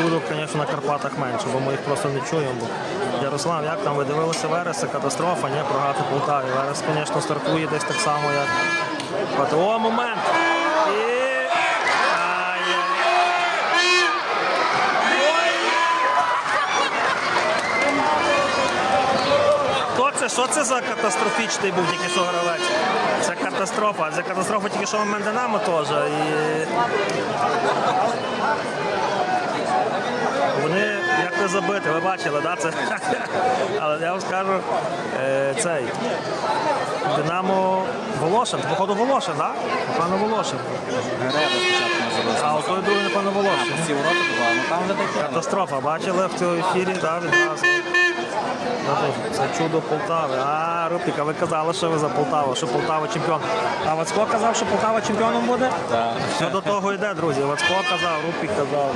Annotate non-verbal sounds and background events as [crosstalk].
Дудок, звісно, на Карпатах менше, бо ми їх просто не чуємо. Ярослав, як там ви дивилися Вереса, катастрофа, ні, програти Полтаві. Верес, звісно, стартує десь так само, як. О, момент! Що це за катастрофічний був тільки що гравець? Це катастрофа. Це катастрофа тільки що момент Динамо теж. І... Вони як не забити, ви бачили, да? Це... [laughs] Але я вам скажу, е, цей Динамо Волошин, це, походу Волошин, так? Да? Пане Волошин. А от той другий, напевно, Волошин. Ну таке. Катастрофа, бачили в цьому ефірі, так. Ну, Це чудо Полтави. А, Рупіка, ви казали, що ви за Полтаву, що Полтава чемпіон. А Вацько казав, що Полтава чемпіоном буде? Так. Все до того йде, друзі. Вацько казав, Рупік казав.